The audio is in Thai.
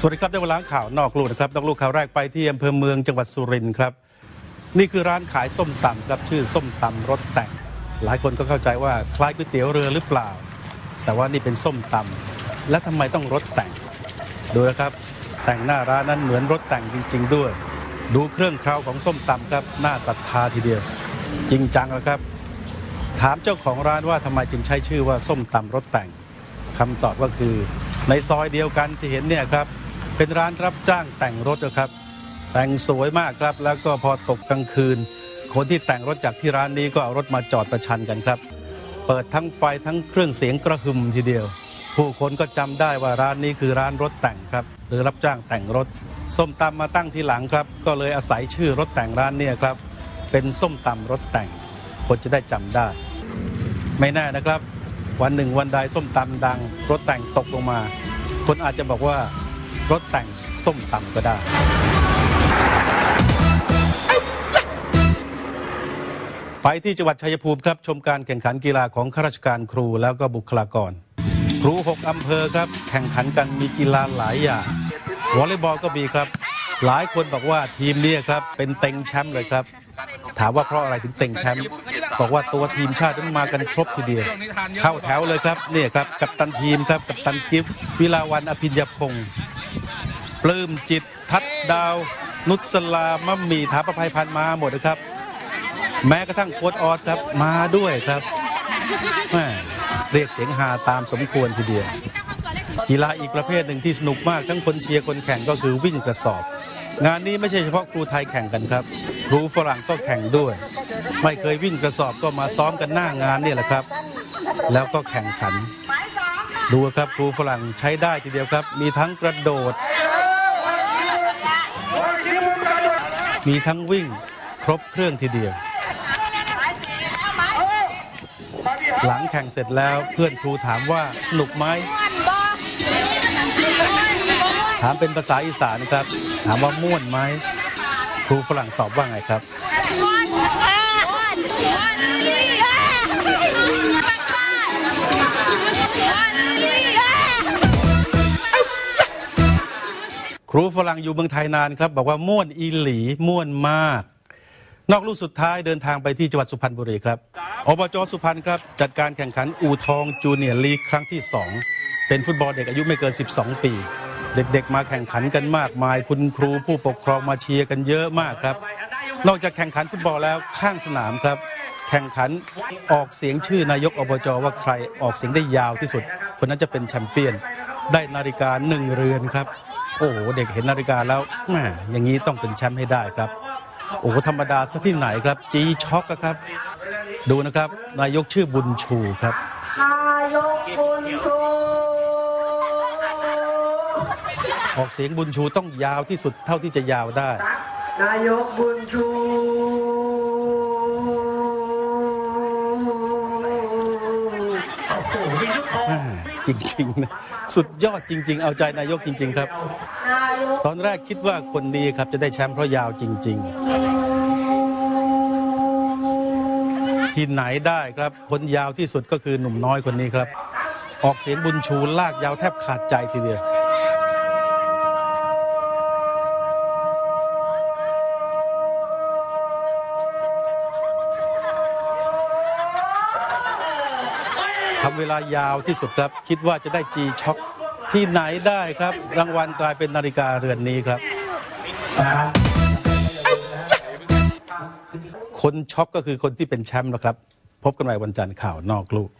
สวัสดีครับได้เวลาข่าวนอกลูกนะครับนอกลูกข่าวแรกไปที่อำเภอเมืองจังหวัดสุรินทร์ครับ นี่คือร้านขายส้มตำครับชื่อส้มตำรสแต่งหลายคนก็เข้าใจว่าคล้ายก๋วยเตี๋ยวเรือหรือเปล่า แต่ว่านี่เป็นส้มตำและทำไมต้องรสแต่ง ดูนะครับ แต่งหน้าร้านนั้นเหมือนรถแต่งจริง ๆ ด้วย ดูเครื่องเคราของส้มตำครับน่าศรัทธาทีเดียว จริงจังแล้วครับ ถามเจ้าของร้านว่าทำไมจึงใช้ชื่อว่าส้มตำรถแต่งคำตอบก็คือในซอยเดียวกันที่เห็นเนี่ยครับ เป็นร้านรับจ้างแต่งรถนะครับ แต่งสวยมากครับ แล้วก็พอตกกลางคืน คนที่แต่งรถจากที่ร้านนี้ก็เอารถมาจอดประชันกันครับ เปิดทั้งไฟทั้งเครื่องเสียงกระหึ่มทีเดียว ผู้คนก็จำได้ว่าร้านนี้คือร้านรถแต่งครับ หรือรับจ้างแต่งรถ ส้มตำมาตั้งทีหลังครับ ก็เลยอาศัยชื่อรถแต่งร้านเนี่ยครับ เป็นส้มตำรถแต่ง คนจะได้จำได้ ไม่แน่นะครับ วันหนึ่งวันใดส้มตำดัง รถแต่งตกลงมา คนอาจจะบอกว่า รถแต่งส้มตำก็ได้ ไปที่จังหวัดชัยภูมิครับ ชมการแข่งขันกีฬาของข้าราชการครูแล้วก็บุคลากร ครู 6 อำเภอครับ แข่งขันกันมีกีฬาหลายอย่างวอลเลย์บอลก็มีครับ หลายคนบอกว่าทีมนี้ครับ เป็นเต็งแชมป์เลยครับ ถามว่าเพราะอะไรถึงเต็งแชมป์บอกว่าตัวทีมชาตินั้นมากันครบทีเดียว เข้าแถวเลยครับเนี่ยครับ กับตันทีมครับ กับตันกิฟต์วิลาวันอภิญญพงศ์ ปลื้มจิตทัดดาว นุสลามะหมีถาประภัยพันมาหมดนะครับ แม้กระทั่งโค้ดออสครับมาด้วยครับเรียกเสียงฮาตามสมควรทีเดียวกีฬาอีกประเภทหนึ่งที่สนุกมากทั้งคนเชียร์คนแข่งก็คือวิ่งกระสอบ งานนี้ไม่ใช่เฉพาะครูไทยแข่งกันครับ ครูฝรั่งก็แข่งด้วย ไม่เคยวิ่งกระสอบก็มาซ้อมกันหน้างานเนี่ยแหละครับ แล้วก็แข่งขัน ดูครับครูฝรั่งใช้ได้ทีเดียวครับ มีทั้งกระโดด มีทั้งวิ่งครบเครื่องทีเดียว หลังแข่งเสร็จแล้วเพื่อนครูถามว่าสนุกไหม ถามเป็นภาษาอีสานครับ ถามว่าม่วนไหม ครูฝรั่งตอบว่าไงครับ รูฝรั่งอยู่เมืองไทยนานครับ บอกว่าม่วนอีหลีม่วนมาก นอกลูกสุดท้ายเดินทางไปที่จังหวัดสุพรรณบุรีครับอบจสุพรรณครับ จัดการแข่งขันอู่ทองจูเนียร์ลีกครั้งที่ 2 เป็นฟุตบอลเด็กอายุไม่เกิน 12 ปี เด็กๆ มาแข่งขันกันมากมาย คุณครูผู้ปกครองมาเชียร์กันเยอะมากครับ นอกจากแข่งขันฟุตบอลแล้วข้างสนามครับ แข่งขันออกเสียงชื่อนายกอบจว่าใครออกเสียงได้ยาวที่สุด คนนั้นจะเป็นแชมเปี้ยนได้นาฬิกาหนึ่งเรือนครับ โอ้โหเด็กเห็นนาฬิกาแล้วแหมอย่างนี้ต้องเป็นแชมป์ให้ได้ครับ โอ้โหธรรมดาซะที่ไหนครับ จีช็อกอะครับ ดูนะครับ นายกชื่อบุญชูครับนายกบุญชู ออกเสียงบุญชูต้องยาวที่สุดเท่าที่จะยาวได้ นายกบุญชูอ่า จริงๆนะสุดยอดจริง ๆ เอาใจนายกจริง ๆ ครับ ตอนแรกคิดว่าคนนี้ครับจะได้แชมป์เพราะยาวจริง ๆ ที่ไหนได้ครับคนยาวที่สุดก็คือหนุ่มน้อยคนนี้ครับ ออกเสียงบุญชูลากยาวแทบขาดใจทีเดียว ทำเวลายาวที่สุดครับ คิดว่าจะได้จีช็อคที่ไหนได้ครับ รางวัลกลายเป็นนาฬิกาเรือนนี้ครับ คนช็อกก็คือคนที่เป็นแชมป์นะครับ พบกันใหม่วันจันทร์ข่าวนอกลูก